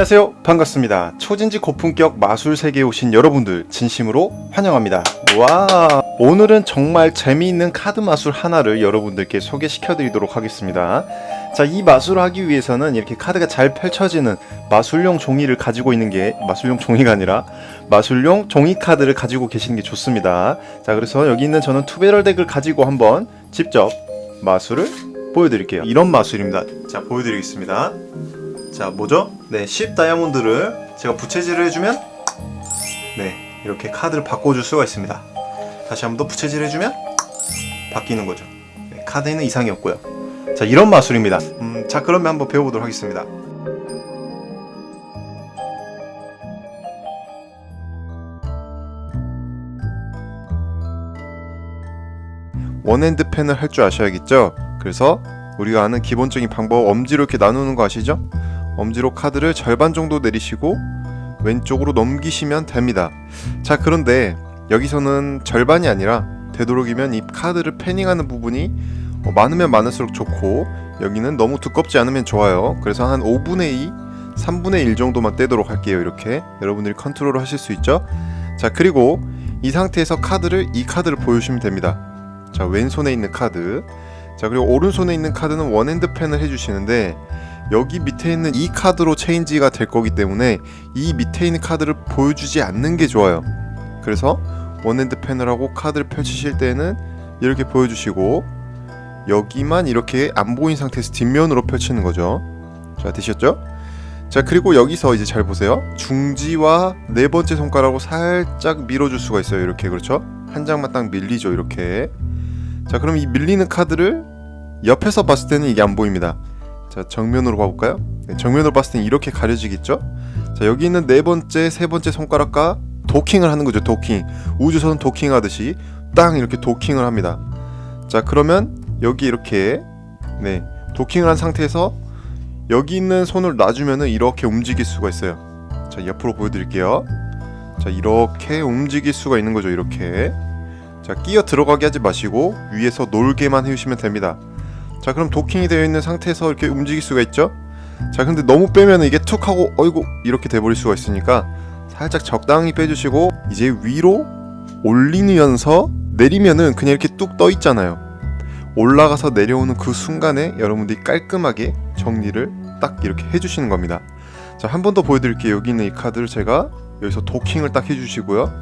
안녕하세요. 반갑습니다. 초진지 고품격 마술 세계에 오신 여러분들 진심으로 환영합니다. 와, 오늘은 정말 재미있는 카드 마술 하나를 여러분들께 소개시켜 드리도록 하겠습니다. 자, 이 마술을 하기 위해서는 이렇게 카드가 잘 펼쳐지는 마술용 종이를 가지고 있는 게 마술용 종이가 아니라 마술용 종이 카드를 가지고 계시는 게 좋습니다. 자, 그래서 여기 있는 저는 투베럴 덱을 가지고 한번 직접 마술을 보여드릴게요. 이런 마술입니다. 자, 보여드리겠습니다. 자, 뭐죠? 네, 10 다이아몬드를 제가 부채질을 해주면 네, 이렇게 카드를 바꿔줄 수가 있습니다. 다시 한 번 더 부채질 해주면 바뀌는 거죠. 네, 카드에는 이상이 없고요. 자, 이런 마술입니다. 음, 자, 그러면 한번 배워보도록 하겠습니다. 원핸드 펜을 할 줄 아셔야겠죠? 그래서 우리가 아는 기본적인 방법 엄지로 이렇게 나누는 거 아시죠? 엄지로 카드를 절반 정도 내리시고 왼쪽으로 넘기시면 됩니다. 자, 그런데 여기서는 절반이 아니라 되도록이면 이 카드를 패닝하는 부분이 어, 많으면 많을수록 좋고 여기는 너무 두껍지 않으면 좋아요. 그래서 한 5분의 2, 3분의 1 정도만 떼도록 할게요. 이렇게 여러분들이 컨트롤을 하실 수 있죠? 자, 그리고 이 상태에서 카드를 이 카드를 보여주시면 됩니다. 자, 왼손에 있는 카드. 자, 그리고 오른손에 있는 카드는 원핸드 펜을 해주시는데 여기 밑에 있는 이 카드로 체인지가 될 거기 때문에 이 밑에 있는 카드를 보여주지 않는 게 좋아요. 그래서 원핸드 펜을 하고 카드를 펼치실 때는 이렇게 보여주시고 여기만 이렇게 안 보인 상태에서 뒷면으로 펼치는 거죠. 자, 되셨죠? 자, 그리고 여기서 이제 잘 보세요. 중지와 네 번째 손가락으로 살짝 밀어줄 수가 있어요. 이렇게 그렇죠? 한 장만 딱 밀리죠. 이렇게. 자, 그럼 이 밀리는 카드를 옆에서 봤을 때는 이게 안 보입니다. 자 정면으로 가볼까요? 네, 정면으로 봤을 땐 이렇게 가려지겠죠? 자 여기 있는 네 번째, 세 번째 손가락과 도킹을 하는 거죠. 도킹. 우주선 도킹 하듯이 땅 이렇게 도킹을 합니다. 자 그러면 여기 이렇게 네 도킹을 한 상태에서 여기 있는 손을 놔주면은 이렇게 움직일 수가 있어요. 자 옆으로 보여드릴게요. 자 이렇게 움직일 수가 있는 거죠. 이렇게. 자 끼어 들어가게 하지 마시고 위에서 놀게만 해주시면 됩니다. 자 그럼 도킹이 되어 있는 상태에서 이렇게 움직일 수가 있죠? 자 근데 너무 빼면 이게 툭 하고 어이구 이렇게 돼버릴 수가 있으니까 살짝 적당히 빼주시고 이제 위로 올리면서 내리면은 그냥 이렇게 뚝 떠 있잖아요. 올라가서 내려오는 그 순간에 여러분들이 깔끔하게 정리를 딱 이렇게 해주시는 겁니다. 자 한 번 더 보여드릴게요. 여기 있는 이 카드를 제가 여기서 도킹을 딱 해주시고요.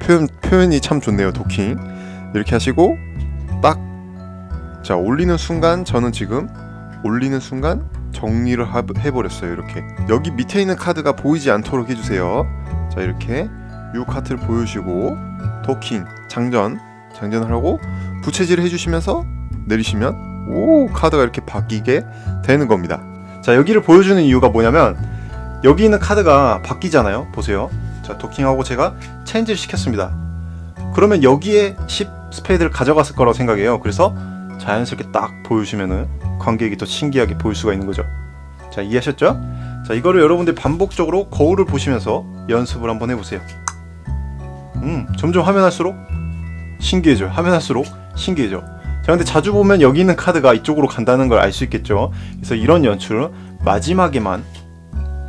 표현, 표현이 참 좋네요 도킹. 이렇게 하시고 딱 자 올리는 순간 저는 지금 올리는 순간 정리를 하, 해버렸어요 이렇게. 여기 밑에 있는 카드가 보이지 않도록 해주세요. 자 이렇게 유 카드를 보여주시고 도킹 장전 장전을 하고 부채질을 해주시면서 내리시면 오 카드가 이렇게 바뀌게 되는 겁니다. 자 여기를 보여주는 이유가 뭐냐면 여기 있는 카드가 바뀌잖아요. 보세요. 자 도킹하고 제가 체인지를 시켰습니다. 그러면 여기에 10 스페이드를 가져갔을 거라고 생각해요. 그래서 자연스럽게 딱 보여주시면은 관객이 더 신기하게 보일 수가 있는 거죠. 자 이해하셨죠? 자 이거를 여러분들 반복적으로 거울을 보시면서 연습을 한번 해보세요. 음 점점 하면 할수록 신기해져. 하면 할수록 신기해져. 자 근데 자주 보면 여기 있는 카드가 이쪽으로 간다는 걸 알 수 있겠죠. 그래서 이런 연출을 마지막에만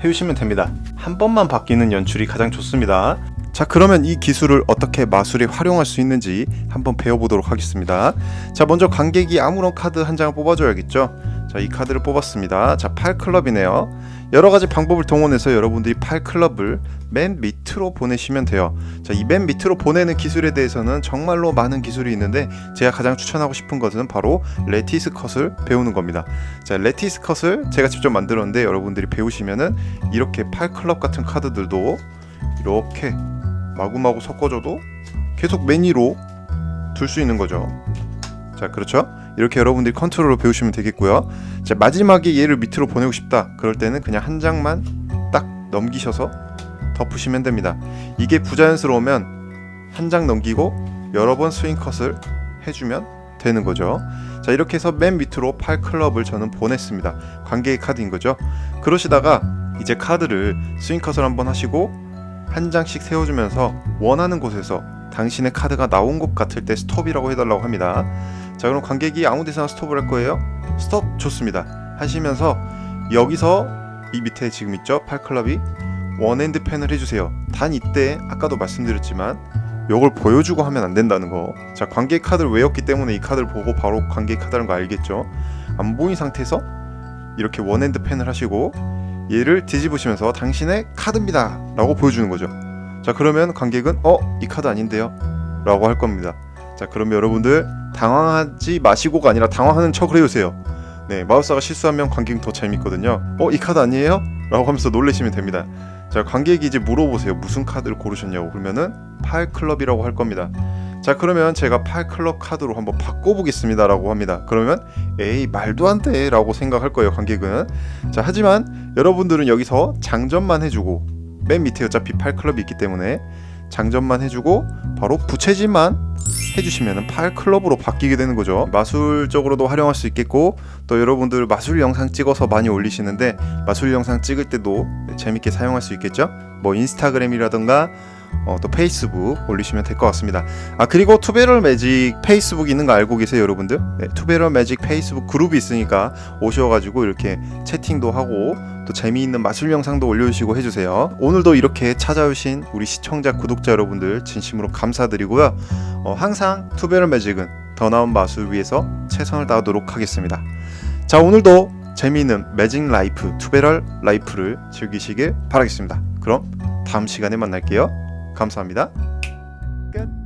해주시면 됩니다. 한 번만 바뀌는 연출이 가장 좋습니다. 자 그러면 이 기술을 어떻게 마술에 활용할 수 있는지 한번 배워보도록 하겠습니다. 자 먼저 관객이 아무런 카드 한 장을 뽑아줘야겠죠? 자 이 카드를 뽑았습니다. 자 8클럽이네요. 여러가지 방법을 동원해서 여러분들이 8클럽을 맨 밑으로 보내시면 돼요. 자 이 맨 밑으로 보내는 기술에 대해서는 정말로 많은 기술이 있는데 제가 가장 추천하고 싶은 것은 바로 레티스 컷을 배우는 겁니다. 자 레티스 컷을 제가 직접 만들었는데 여러분들이 배우시면은 이렇게 8클럽 같은 카드들도 이렇게 마구마구 섞어줘도 계속 매니로 둘 수 있는 거죠. 자, 그렇죠? 이렇게 여러분들이 컨트롤을 배우시면 되겠고요. 자, 마지막에 얘를 밑으로 보내고 싶다. 그럴 때는 그냥 한 장만 딱 넘기셔서 덮으시면 됩니다. 이게 부자연스러우면 한 장 넘기고 여러 번 스윙 컷을 해주면 되는 거죠. 자, 이렇게 해서 맨 밑으로 8클럽을 저는 보냈습니다. 관객의 카드인 거죠. 그러시다가 이제 카드를 스윙 컷을 한번 하시고 한 장씩 세워주면서 원하는 곳에서 당신의 카드가 나온 것 같을 때 스톱이라고 해달라고 합니다. 자 그럼 관객이 아무 데서나 스톱을 할 거예요. 스톱 좋습니다. 하시면서 여기서 이 밑에 지금 있죠? 팔클럽이 원핸드 펜을 해주세요. 단 이때 아까도 말씀드렸지만 이걸 보여주고 하면 안 된다는 거. 자 관계 카드를 외웠기 때문에 이 카드를 보고 바로 관계 카드라는 거 알겠죠? 안 보인 상태에서 이렇게 원핸드 펜을 하시고 얘를 뒤집으시면서 당신의 카드입니다 라고 보여주는 거죠. 자 그러면 관객은 어? 이 카드 아닌데요? 라고 할 겁니다. 자 그러면 여러분들 당황하지 마시고가 아니라 당황하는 척을 해주세요. 네 마우스가 실수하면 관객은 더 재밌거든요. 어? 이 카드 아니에요? 라고 하면서 놀래시면 됩니다. 자 관객이 이제 물어보세요. 무슨 카드를 고르셨냐고 그러면은 팔 클럽이라고 할 겁니다. 자 그러면 제가 팔 클럽 카드로 한번 바꿔보겠습니다라고 합니다. 그러면 에이 말도 안 돼라고 생각할 거예요 관객은. 자 하지만 여러분들은 여기서 장전만 해주고 맨 밑에 어차피 팔 클럽이 있기 때문에 장전만 해주고 바로 부채질만 해주시면 팔 클럽으로 바뀌게 되는 거죠. 마술적으로도 활용할 수 있겠고 또 여러분들 마술 영상 찍어서 많이 올리시는데 마술 영상 찍을 때도 재밌게 사용할 수 있겠죠. 뭐 인스타그램이라던가 어, 또 페이스북 올리시면 될 것 같습니다. 아 그리고 투베럴 매직 페이스북 있는 거 알고 계세요 여러분들? 네, 투베럴 매직 페이스북 그룹이 있으니까 오셔가지고 이렇게 채팅도 하고 또 재미있는 마술 영상도 올려주시고 해주세요. 오늘도 이렇게 찾아오신 우리 시청자 구독자 여러분들 진심으로 감사드리고요. 어, 항상 투베럴 매직은 더 나은 마술 위해서 최선을 다하도록 하겠습니다. 자 오늘도 재미있는 매직 라이프 투베럴 라이프를 즐기시길 바라겠습니다. 그럼 다음 시간에 만날게요. 감사합니다. 끝.